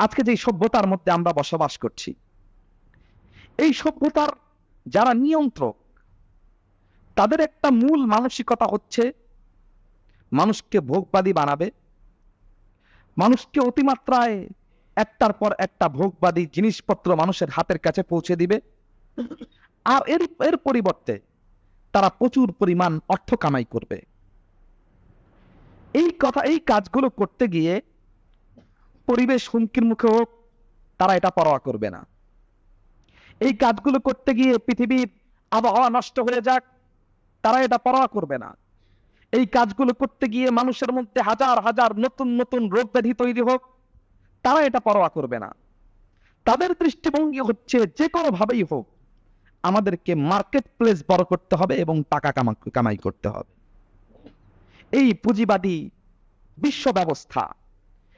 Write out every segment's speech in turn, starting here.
আজকে যে সভ্যতার মধ্যে আমরা বসবাস করছি, এই সভ্যতার যারা নিয়ন্ত্রক, তাদের একটা মূল মানসিকতা হচ্ছে মানুষকে ভোগবাদী বানাবে, মানুষকে অতিমাত্রায় একটার পর একটা ভোগবাদী জিনিসপত্র মানুষের হাতের কাছে পৌঁছে দিবে, আর এর এর পরিবর্তে তারা প্রচুর পরিমাণ অর্থ কামাই করবে। এই কথা, এই কাজগুলো করতে গিয়ে পরিবেশ হুমকির মুখে হোক, তারা এটা পরোয়া করবে না। এই কাজগুলো করতে গিয়ে পৃথিবীর আবহাওয়া নষ্ট হয়ে যাক, তারা এটা পরোয়া করবে না। এই কাজগুলো করতে গিয়ে মানুষের মধ্যে হাজার হাজার নতুন নতুন রোগ ব্যাধি তৈরি হোক, তারা এটা পরোয়া করবে না। তাদের দৃষ্টিভঙ্গি হচ্ছে যে কোনো ভাবেই হোক, আমাদেরকে মার্কেট প্লেস বড় করতে হবে এবং টাকা কামাই করতে হবে। এই পুঁজিবাদী বিশ্ব ব্যবস্থা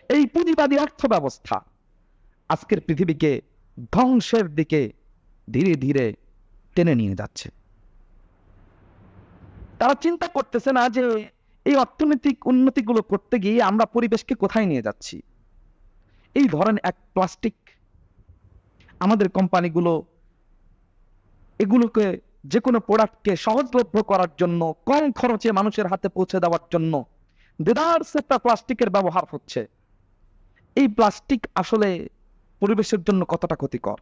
এই পুঁজিবাদী অর্থ ব্যবস্থা আজকের পৃথিবীকে ধ্বংসের দিকে ধীরে ধীরে টেনে নিয়ে যাচ্ছে। তারা চিন্তা করতেছে না যে এই অর্থনৈতিক উন্নতিগুলো করতে গিয়ে আমরা পরিবেশকে কোথায় নিয়ে যাচ্ছি। এই ধরেন এক প্লাস্টিক আমাদের কোম্পানিগুলো এগুলোকে যে কোনো প্রোডাক্টকে সহজলভ্য করার জন্য, কম খরচে মানুষের হাতে পৌঁছে দেওয়ার জন্য দেদার্স একটা প্লাস্টিকের ব্যবহার হচ্ছে। এই প্লাস্টিক আসলে পরিবেশের জন্য কতটা ক্ষতিকর?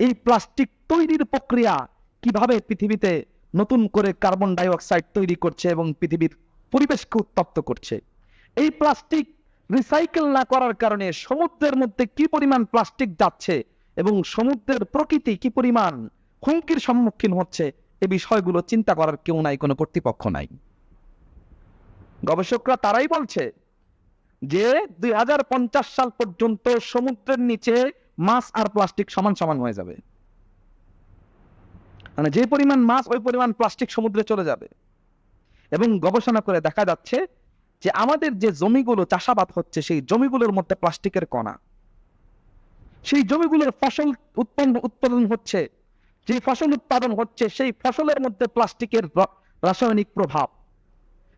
এই প্লাস্টিক তৈরির প্রক্রিয়া কীভাবে পৃথিবীতে নতুন করে কার্বন ডাই অক্সাইড তৈরি করছে এবং পৃথিবীর পরিবেশকে উত্তপ্ত করছে? এই প্লাস্টিক রিসাইকেল না করার কারণে সমুদ্রের মধ্যে কি পরিমাণ প্লাস্টিক যাচ্ছে এবং সমুদ্রের প্রকৃতি কি পরিমাণ হুমকির সম্মুখীন হচ্ছে এ বিষয়গুলো চিন্তা করার কেউ নাই, কোনো কর্তৃপক্ষ নাই। গবেষকরা তারাই বলছে যে দুই হাজার পঞ্চাশ সাল পর্যন্ত সমুদ্রের নিচে মাছ আর প্লাস্টিক সমান সমান হয়ে যাবে। মানে যে পরিমাণ মাছ, ওই পরিমাণ প্লাস্টিক সমুদ্রে চলে যাবে। এবং গবেষণা করে দেখা যাচ্ছে যে আমাদের যে জমিগুলো চাষাবাদ হচ্ছে, সেই জমিগুলোর মধ্যে প্লাস্টিকের কণা। সেই জমিগুলোর ফসল উৎপন্ন, উৎপাদন হচ্ছে যে ফসল উৎপাদন হচ্ছে, সেই ফসলের মধ্যে প্লাস্টিকের রাসায়নিক প্রভাব।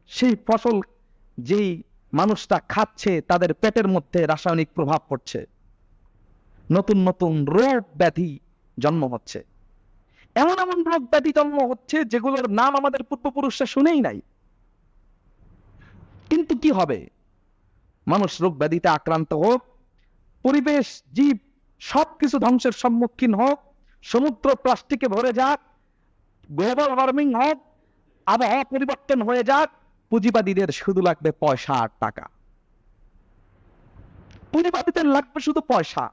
সেই ফসল যেই মানুষটা খাচ্ছে, তাদের পেটের মধ্যে রাসায়নিক প্রভাব পড়ছে। নতুন নতুন রোগ ব্যাধি জন্ম হচ্ছে। এমন এমন রোগ ব্যাধি জন্ম হচ্ছে যেগুলোর নাম আমাদের পূর্বপুরুষরা শুনেই নাই। কিন্তু কি হবে? মানুষ রোগ ব্যাধিতে আক্রান্ত হোক, পরিবেশ, জীব, সবকিছু ধ্বংসের সম্মুখীন হোক, সমুদ্র প্লাস্টিকে ভরে যাক গ্লোবাল ওয়ার্মিং হোক, আবহাওয়া পরিবর্তন হয়ে যাক পুঁজিবাদীদের শুধু লাগবে পয়সা আর টাকা। পুঁজিবাদীদের লাগবে শুধু পয়সা।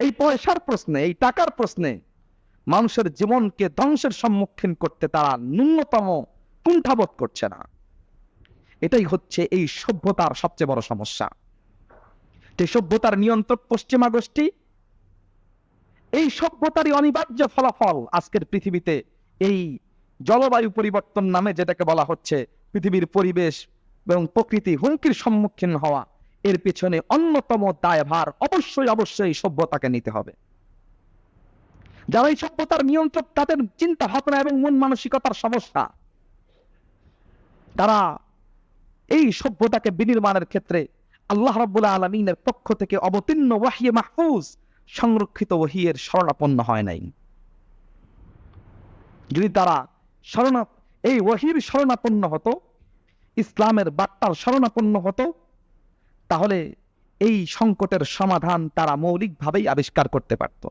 এই পয়সার প্রশ্নে, এই টাকার প্রশ্নে মানুষের জীবনকে ধ্বংসের সম্মুখীন করতে তারা ন্যূনতম কুণ্ঠাবোধ করছে না। এটাই হচ্ছে এই সভ্যতার সবচেয়ে বড় সমস্যা। যে সভ্যতার নিয়ন্ত্রক পশ্চিমা গোষ্ঠী এই সভ্যতারই অনিবার্য ফলাফল আজকের পৃথিবীতে এই জলবায়ু পরিবর্তন নামে যেটাকে বলা হচ্ছে পৃথিবীর পরিবেশ এবং প্রকৃতি হুমকির সম্মুখীন হওয়া, এর পেছনে অন্যতম দায়ভার অবশ্যই অবশ্যই সভ্যতাকে নিতে হবে। যারা এই সভ্যতার নিয়ন্ত্রক, তাদের চিন্তা ভাবনা এবং মন মানসিকতার সমস্যা। তারা এই সভ্যতাকে বিনির্মাণের ক্ষেত্রে আল্লাহ রাব্বুল আলমিনের পক্ষ থেকে অবতীর্ণ ওয়াহিয়ে মাহফুজ, সংরক্ষিত ওহিয়ের শরণাপন্ন হয় নাই। যদি তারা শরণা এই ওয়াহির শরণাপন্ন হতো, ইসলামের বার্তার শরণাপন্ন হতো, তাহলে এই সংকটের সমাধান তারা মৌলিকভাবেই আবিষ্কার করতে পারত।